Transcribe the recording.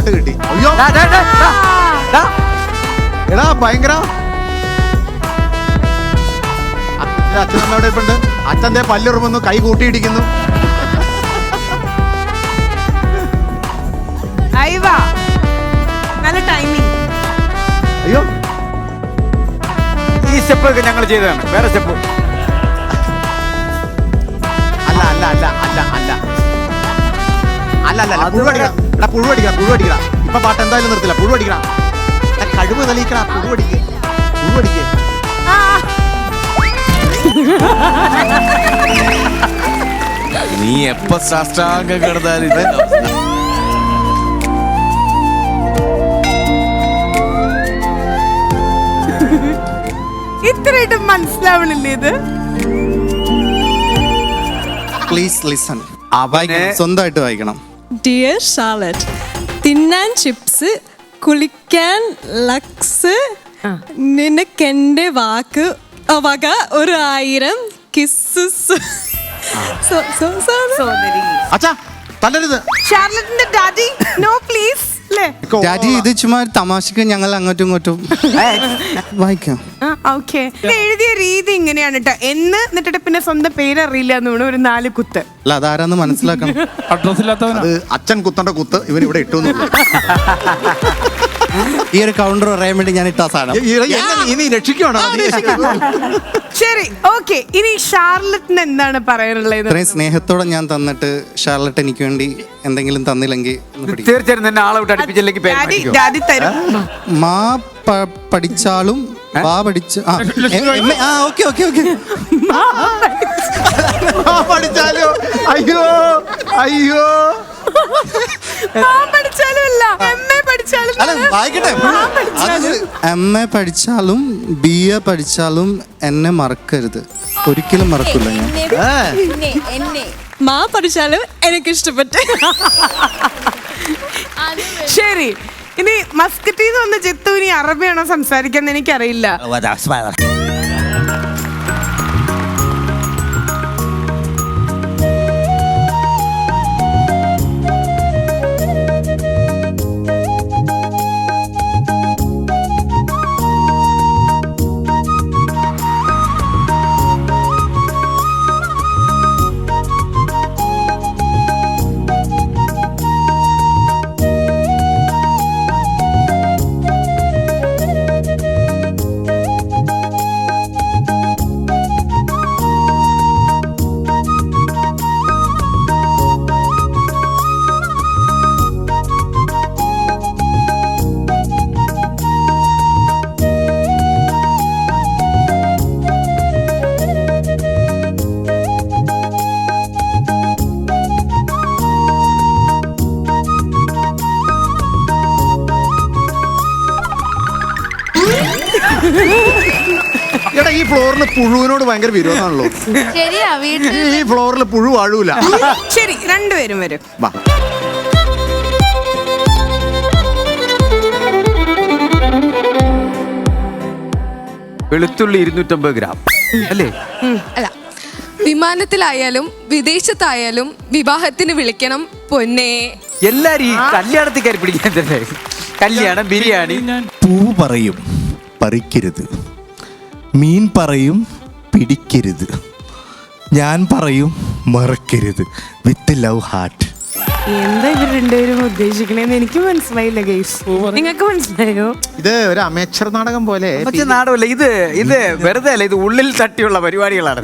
പാട്ട് കിട്ടി. അയ്യോ. എടാ ഭയങ്കര. അച്ഛൻ അവിടെ ഇപ്പുണ്ട്? അച്ഛന്റെ പല്ലുറുമെന്ന് കൈ കൂട്ടിയിടിക്കുന്നു. നല്ല ടൈമിങ് അയ്യോ. ഈ സ്റ്റെപ്പ് ഒക്കെ ഞങ്ങൾ ചെയ്തതാണ്. വേറെ സ്റ്റെപ്പ് അല്ല അല്ല അല്ല അല്ല അല്ല. അല്ല അല്ല അല്ല എടാ പുഴുവടിക്കണം പുഴുവടിക്കണം ഇപ്പൊ പാട്ട് എന്തായാലും നിർത്തില്ല. പുഴുവടിക്കണം എടാ, കഴിവ് തെളിയിക്കടാ പുഴുവടിക്ക്. പുഴുവടിക്ക്. നീ എപ്പ സാഷ്ടാംഗം കിടന്നാലും ഇത്രയായിട്ടും മനസ്സിലാവണില്ലേ ഇത്? പ്ലീസ് ലിസൺ സ്വന്തമായിട്ട് വായിക്കണം. ഡിയർ ഷാർലറ്റ് തിന്നാൻ ചിപ്സ് കുളിക്കാൻ ലക്സ് നിനക്കെന്റെ വാക്ക് വക ഒരു ആയിരം കിസ്സസ് സോദരി അച്ഛാ തല്ലരുത്. ഷാർലറ്റിന്റെ ഡാഡി നോ പ്ലീസ് ഡാഡി ഇത് ചുമ്മാ ഒരു തമാശക്ക് ഞങ്ങൾ അങ്ങോട്ടും ഇങ്ങോട്ടും. വായിക്കാം? ഓക്കെ. എഴുതിയ രീതി ഇങ്ങനെയാണ് കേട്ടോ എന്ന് എന്നിട്ട് പിന്നെ സ്വന്തം പേര് അറിയില്ല എന്ന് വേണം ഒരു നാല് കുത്ത്. അല്ല അതാരാന്ന് മനസ്സിലാക്കണം. അഡ്രസ് ഇല്ലാത്തവനാ അത് അച്ഛൻ കുത്തണ്ട കുത്ത് ഇവൻ ഇവിടെ ഇട്ടു എന്നുള്ളൂ. ഈ ഒരു കൗണ്ടർ പറയാൻ വേണ്ടി ഞാൻ ഇട്ട സാധനം. ഇനി രക്ഷിക്കണോ ശരി ഓക്കെ. ഇനി ഷാർലറ്റിന് എന്താണ് പറയാനുള്ളത്? ഇത്രയും സ്നേഹത്തോടെ ഞാൻ തന്നിട്ട് ഷാർലറ്റ് എനിക്ക് വേണ്ടി എന്തെങ്കിലും തന്നില്ലെങ്കിൽ ഒന്ന് പിടിക്ക്. തീർച്ചയായും നിന്നെ ആളെ വിട്ട് അടുപ്പിച്ചില്ലെങ്കിൽ പേര് ഡാഡി മാറ്റിക്കോ. ഡാഡി തരും. മാ പ- പഠിച്ചാലും വാ പഠിച്ച ആ എം- എം- ആ ഓക്കെ ഓക്കെ ഓക്കെ. പഠിച്ചാലോ? അയ്യോ അയ്യോ. അല്ല വായിക്കട്ടെ. അത് എം എ പഠിച്ചാലും ബി എ പഠിച്ചാലും എന്നെ മറക്കരുത്. ഒരിക്കലും മറക്കില്ല ഞാൻ. മാ പഠിച്ചാലും എനിക്ക് ഇഷ്ടപ്പെട്ടു. ശരി. ഇനി മസ്കറ്റീന്ന് വന്ന ജിത്തു ഇനി അറബിയാണോ സംസാരിക്കാൻ എനിക്കറിയില്ല. എടാ ഈ ഫ്ലോറിൽ പുഴുവിനോട് ഭയങ്കര വിരോധമാണല്ലോ. ശരിയാ വീട്ടിൽ ഈ ഫ്ലോറിൽ പുഴു വാഴൂല. ശരി രണ്ടുപേരും വരും. വാ. വെളുത്തുള്ളി ഇരുന്നൂറ്റമ്പത് ഗ്രാം. അല്ലേ? അല്ല. വിമാനത്തിലായാലും വിദേശത്തായാലും വിവാഹത്തിന് വിളിക്കണം പൊന്നെ. എല്ലാരും ഈ കല്യാണത്തിൽ കയറി പിടിക്കാൻ തന്നെ. കല്യാണം ബിരിയാണി. പൂ പറയും പറിക്കരുത്. മീൻ പറയും പിടിക്കരുത്. ഞാൻ പറയും മറക്കരുത്. With love heart. എന്താ ഇവർ രണ്ടുപേരും ഉദ്ദേശിക്കണേന്ന് എനിക്ക് മനസ്സിലായില്ല ഗൈസ് നിങ്ങൾക്ക് മനസ്സിലായോ? ഇത് ഒരു അമേച്ചർ നാടകം പോലെ മറ്റേ നാടകമല്ല ഇത് ഇത് വെറുതെ അല്ല ഇത് ഉള്ളിൽ തട്ടിയുള്ള പരിപാടികളാണ്